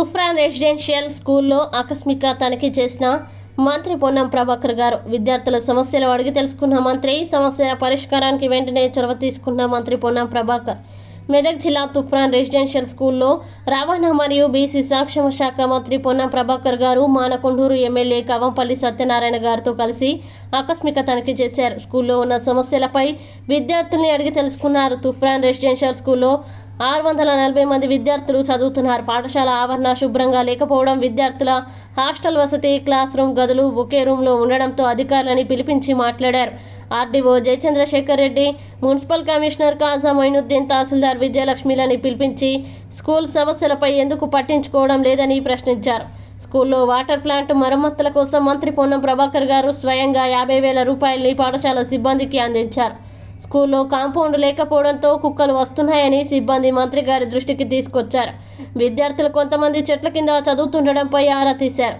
సుఫ్రాన్ residential స్కూల్లో ఆకస్మిక తనిఖీ చేసిన మంత్రి పొన్నం ప్రభాకర్ గారు. విద్యార్థుల సమస్యలు అడిగి తెలుసుకున్న మంత్రి సమస్యల పరిష్కారానికి వెంటనే చొరవ తీసుకున్న మంత్రి పొన్నం ప్రభాకర్. మెదక్ జిల్లా తుఫ్రాన్ రెసిడెన్షియల్ స్కూల్లో రవాణా మరియు బీసీ సంక్షేమ శాఖ మంత్రి పొన్నం ప్రభాకర్ గారు మానకొండూరు ఎమ్మెల్యే కవంపల్లి సత్యనారాయణ గారితో కలిసి ఆకస్మిక తనిఖీ చేశారు. స్కూల్లో ఉన్న సమస్యలపై విద్యార్థుల్ని అడిగి తెలుసుకున్నారు తుఫ్రాన్ రెసిడెన్షియల్ స్కూల్లో ఆరు వందల నలభై మంది విద్యార్థులు చదువుతున్నారు. పాఠశాల ఆవరణ శుభ్రంగా లేకపోవడం విద్యార్థుల హాస్టల్ వసతి క్లాస్ రూమ్ గదులు ఒకే రూమ్లో ఉండడంతో అధికారులని పిలిపించి మాట్లాడారు. RDO Jayachandrasekhar Reddy municipal commissioner Khaja Moinuddin tahsildar విజయలక్ష్మిలని పిలిపించి స్కూల్ సమస్యలపై ఎందుకు పట్టించుకోవడం లేదని ప్రశ్నించారు. స్కూల్లో వాటర్ ప్లాంట్ మరమ్మతుల కోసం మంత్రి పొన్నం ప్రభాకర్ గారు స్వయంగా యాభై వేల రూపాయల్ని పాఠశాల సిబ్బందికి అందించారు. స్కూల్లో కాంపౌండ్ లేకపోవడంతో కుక్కలు వస్తున్నాయని సిబ్బంది మంత్రి గారి దృష్టికి తీసుకొచ్చారు. విద్యార్థులు కొంతమంది చెట్ల కింద చదువుతుండడంపై ఆరా తీశారు.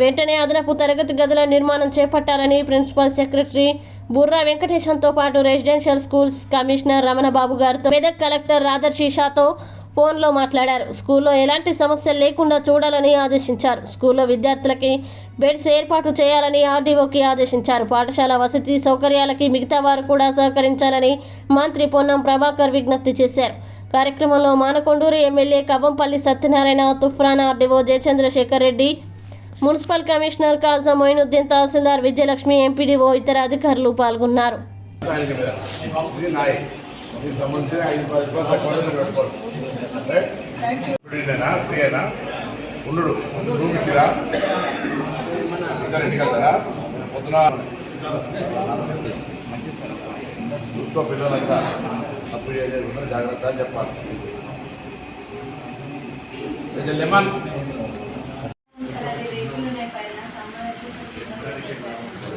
వెంటనే అదనపు తరగతి గదుల నిర్మాణం చేపట్టాలని ప్రిన్సిపల్ సెక్రటరీ బుర్రా వెంకటేశంతో పాటు రెసిడెన్షియల్ స్కూల్స్ కమిషనర్ రమణబాబు గారితో మెదక్ కలెక్టర్ రాధర్ షీషాతో ఫోన్లో మాట్లాడారు. స్కూల్లో ఎలాంటి సమస్యలు లేకుండా చూడాలని ఆదేశించారు. స్కూల్లో విద్యార్థులకి బెడ్స్ ఏర్పాటు చేయాలని ఆర్డీఓకి ఆదేశించారు. పాఠశాల వసతి సౌకర్యాలకి మిగతా వారు కూడా సహకరించాలని మంత్రి పొన్నం ప్రభాకర్ విజ్ఞప్తి చేశారు. కార్యక్రమంలో Manakondur MLA Kavvampalli Satyanarayana Toopran RDO Jayachandrasekhar Reddy municipal commissioner Khaja Moinuddin tahsildar Vijayalakshmi MPDO ఇతర అధికారులు పాల్గొన్నారు. ఆయనకి దీనికి సంబంధించిన ఐదు పది రూపాయలు కట్టుకోవడం పెట్టుకోవాలి ఫ్రీ అయినా ఇదేనా ఫ్రీయేనా ఉండు రూమ్ ఇద్దరు ఇంటికి వెళ్తారా పొద్దున చూసుకో పిల్లలంతా అప్పుడు చేయకుండా జాగ్రత్త అని చెప్పాలి లెమన్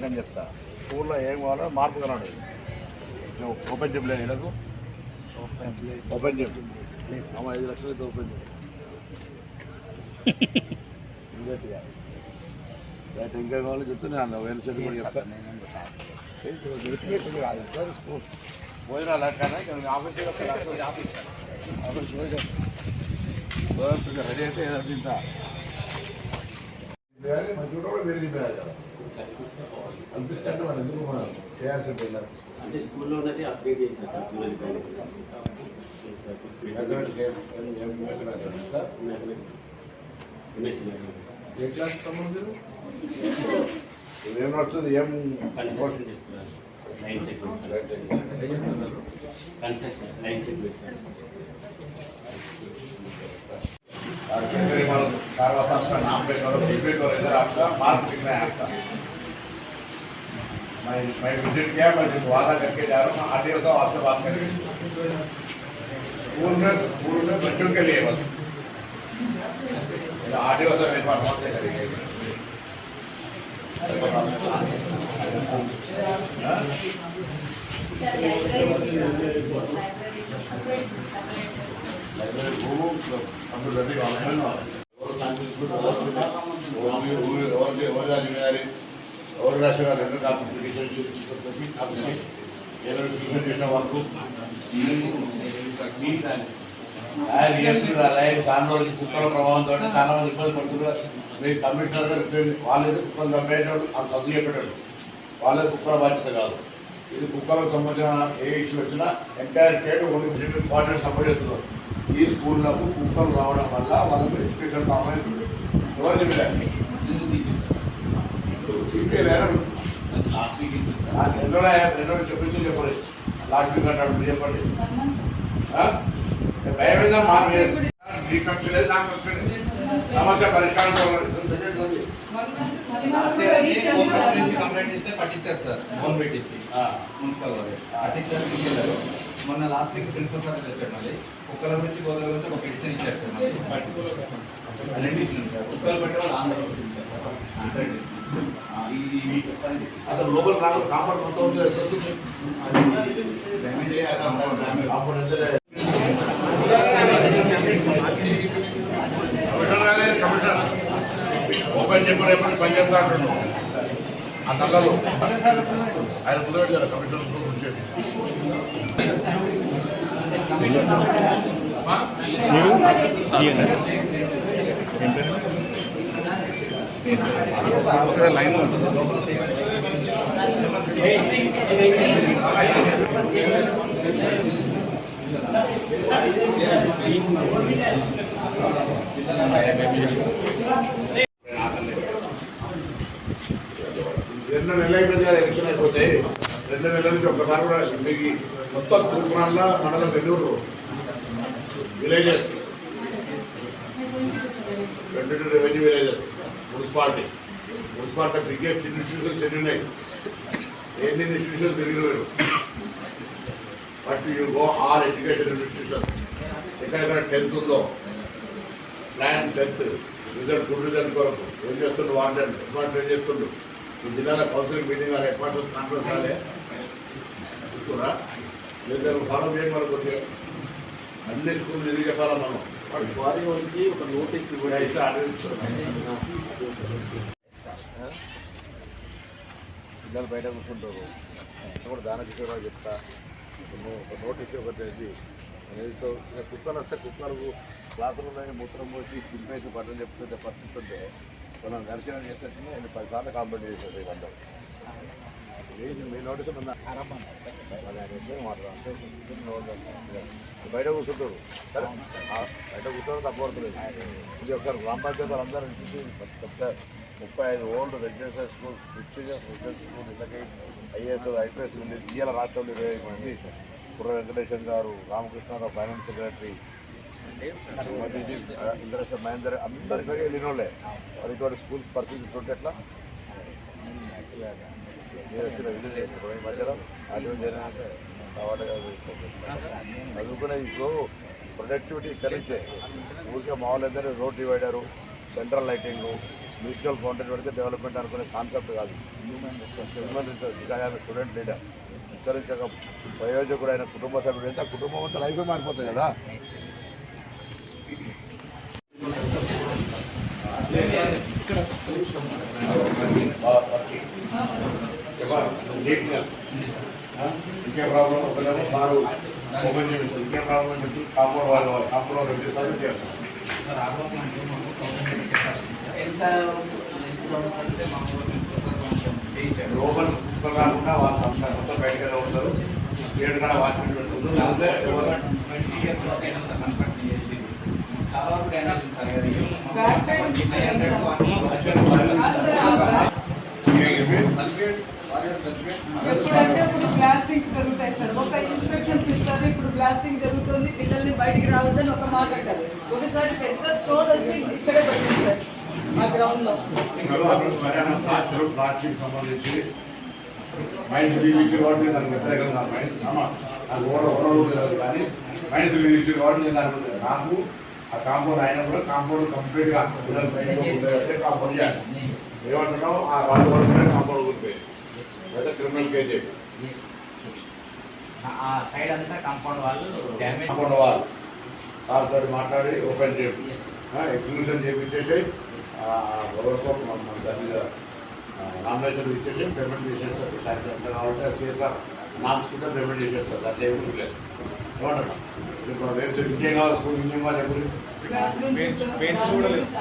ఆయనకని చెప్తా. స్కూల్లో ఏం కావాలో మార్పు నువ్వు ఓపెన్ చెప్పలే నీకు. ఓపెన్ చెప్పు అమ్మ ఐదు లక్షలు అయితే ఓపెన్ చెప్పు ఇంకా కావాలి చెప్తే నేను వేరే సెట్ కూడా చెప్తాను స్కూల్ అట్లా ఆఫీస్. ఆఫీస్ ఆఫీస్ రెడీ అయితే ఏదో తింటా మంచి కూడా వేరే చెప్పారు కదా అనిపిస్తుంటే వాళ్ళు ఎందుకు మనం చేయాల్సి ఉంటుంది అంటే స్కూల్లో ఉన్నది అప్డేట్ చేశారు సార్ పిల్లలకి కానీ. Yes, sir. Sir MSc madam. ఏ క్లాస్ తమ్ముడు మీరు ఏం నడుస్తుంది ఏం కన్స్ట్రక్షన్ చేస్తున్నారు line segment construction line segment कारवास आपका नाम पे करो पे करो इधर आपका मार्क दिखना है आपका मैं मैं विज़िट किया मैं जिस वादा करके जा रहा हूँ आर साहब आपसे बात करेंगे। स्कूल में में बच्चों के लिए बस। आर साहब मेरे पास बहुत से करेंगे? लाइब्रेरी घूमो हम लोग ఎవరు సాంకేతికులు, రాసిన రెండు చేసిన వరకు కుక్కల ప్రభావంతో చాలా మంది ఇబ్బంది పడుతున్నారు మీరు కమిషనర్ వాళ్ళేదో కుక్కలు చంపేటోళ్ళు ఆ చదువు చెప్పేటోళ్ళు వాళ్ళే కుక్కల బాధ్యత కాదు ఇది కుక్కలకు సంబంధించిన ఏ ఇష్యూ వచ్చినా entire state only important support చేస్తున్నారు ఈ స్కూళ్ళకు కుక్కలు రావడం వల్ల వాళ్ళకు ఎడ్యుకేషన్ కావాలి. ఎవరు చెప్పారు ఎన్నో ఎన్నో చెప్పించి చెప్పండి. లాస్ట్ వీక్ అంటాడు చెప్పండి? భయం మీద మా మీకు ఖర్చు లేదు నాకు ఖర్చు లేదు. సమస్య పరిష్కారం కంప్లైంట్ ఇస్తే పట్టించారు సార్. ఫోన్ పెట్టించి. మున్సిపల్ వారు పట్టించారు తీసుకెళ్ళారు మొన్న లాస్ట్ వీక్ ప్రిన్సిపల్ సార్ వచ్చారు మళ్ళీ. కుక్కల గురించి గోదావరి గురించి ఒక పిటిషన్ ఇచ్చారు సార్ మళ్ళీ. ఇచ్చింది సార్ కుక్కలు పెట్టే వాళ్ళు ఆంధ్రలో సార్ హండ్రెడ్ అసలు లోపల రాకుండా మొత్తం డ్యామేజ్ ఓపెన్ చెప్పారు ఎప్పుడు పని చేస్తా అంటున్నాం నల్లలో ఆయన కుదరదు కమిషన్ కృషి లైన్ ఉంటుంది రెండు నెలల నుంచి ఒక్కసారి కూడా మీకు మొత్తం తూర్పునాళ్ళ మండలం వెల్లూరు విలేజెస్ రెండు revenue villages municipality municipality biggest institutions ఎన్ని ఉన్నాయి? ఎన్ని institutions తిరిగిపోయారు? But you go all education institution ఎక్కడెక్కడ టెన్త్ ఉందో? Plan tenth result good result కొరకు. ఏం చేస్తుండ్రు వార్డెన్? హెడ్ ఏం చేస్తుండ్రు? ఈ జిల్లాలో కౌన్సిలింగ్ మీటింగ్ కానీ హెడ్ మాస్టర్స్ కాన్ఫరెన్స్ కాలే చూస్తురా లేదా ఫాలో చేయండి మనకు వచ్చే అన్ని స్కూల్ తిరిగి చెప్పాలా మనం. వారి వాళ్ళకి ఒక నోటీస్ ఇప్పుడు అయితే ఆలోచిస్తున్నాం పిల్లలు బయట కూర్చుంటారు. కూడా దాన కిషోర్ చెప్తా. ఒక నోటీస్ ఒకటి ఇక కుక్కలు వస్తే కుక్కలకు క్లాసులో మూత్రం పోసి దింపేసి బట్టలు చెప్తుంటే పరిస్థితి ఉంటే మనం దర్శనం చేస్తే నేను పదిసార్లు కాంప్లైంట్ చేశాను రేపు అందరూ బయట కూర్చుంటారు బయట కూర్చోవడం తప్పవడతలేదు ఇది ఒక గ్రామ పంచాయతీ అందరూ ఇంటికి పెద్ద ముప్పై ఐదు old residential school residential school ఇళ్ళకి ఐఏఎస్ ఐపీఎస్ ఉంది ఇయ్యాల రాష్ట్రంలో ఇరవై ఐదు మంది కుర్ర వెంకటేశ్వర గారు రామకృష్ణారావు ఫైనాన్స్ సెక్రటరీ ఇంద్రశ మహేందర్ అందరు ఇక్కడికి వెళ్ళిన వాళ్ళే మరి ఇటువంటి స్కూల్స్ పరిస్థితి ఉంటే ఎట్లా మీరు వచ్చిన ఈ మధ్యలో ఇప్పుడు ప్రొడక్టివిటీ ఇక్కడ నుంచే ఊరికే మామూలు అయితే road divider central lighting musical fountain పెడితే డెవలప్మెంట్ అనుకునే కాన్సెప్ట్ కాదు. Human resource student leader. ఇక్కడ నుంచి ఒక ప్రయోజకుడు అయిన కుటుంబ సభ్యుడు. అయితే ఆ కుటుంబం అంతా లైఫే మారిపోతుంది కదా. నీట్నెస్ ఇంకే ప్రాబ్లం ఒకరేమో సారు ఓపెన్ చేయండి ఇంకే ప్రాబ్లం అని చెప్పి కాంపౌండ్ వాళ్ళు కాంపౌండ్ వాళ్ళు చేస్తారు చేస్తారు సార్ ఆల్మోస్ట్ మనకు మాకు థౌసండ్ ఎంత ఎంత అంటే మాకు కొంచెం చేయించారు లోపల కుక్కలు రాకుండా వాళ్ళు అంతా మొత్తం బయటకు ఉంటారు ఏడు కాడ వాచ్మెన్ పెట్టుకుంటారు లేకపోతే ఎవరు ట్వంటీ ఇయర్స్ వరకు అయినా సార్ కన్స్ట్రక్ట్ చేసి చాలా వరకు డ్యామేజ్ ఉంది సార్ అది Back side ఉంది సార్. నైన్ హండ్రెడ్ ఎప్పుడంటే ఇప్పుడు బ్లాస్టింగ్స్ జరుగుతాయి సార్ ఒక ఇన్స్పెక్షన్స్ ఇస్తారు ఇప్పుడు బ్లాస్టింగ్ జరుగుతుంది పిల్లల్ని బయటికి రావద్దని ఒక మాట అంటారు. ఒకసారి పెద్ద స్టోర్ వచ్చి ఇక్కడే పడింది సార్ మా గ్రౌండ్లో. సంబంధించి మైండ్ రిలీజ్ ఇచ్చిన వాటిని దానికి వ్యతిరేకంగా మైండ్ అమ్మా ఓడ ఓడలు కానీ మైండ్ రిలీజ్ ఇచ్చిన వాటిని దాని నాకు ఆ కాంపౌండ్ అయినా కూడా కాంపౌండ్ కంప్లీట్గా పిల్లలు బయటకు కాంపౌండ్ చేయాలి. ఏమంటున్నావు? ఆ వాళ్ళు వరకు కాంపౌండ్ ఉంటే. లేదా క్రిమినల్ కేసు చెప్పి ఆ సైడ్ అంతా కాంపౌండ్ వాళ్ళు డ్యామేజ్ కాంపౌండ్ వాళ్ళు. సార్ తోటి మాట్లాడి ఓపెన్ చేయండి ఎగ్జిబిషన్ చేయించేసి ఎవరికో మన దాని మీద నామినేషన్ ఇచ్చేసి పేమెంట్ చేసేస్తారు సాయంత్రం ఎంత కావాలంటే సిఎస్ఆర్ నామ్స్ కింద పేమెంట్ చేసేస్తారు దాంట్లో ఏమి ఇష్యూ లేదు. ఏమంటారు ఇప్పుడు వేరే ఇంకేం కావాలి? స్కూల్ ఇంకేం కావాలి? రూమ్స్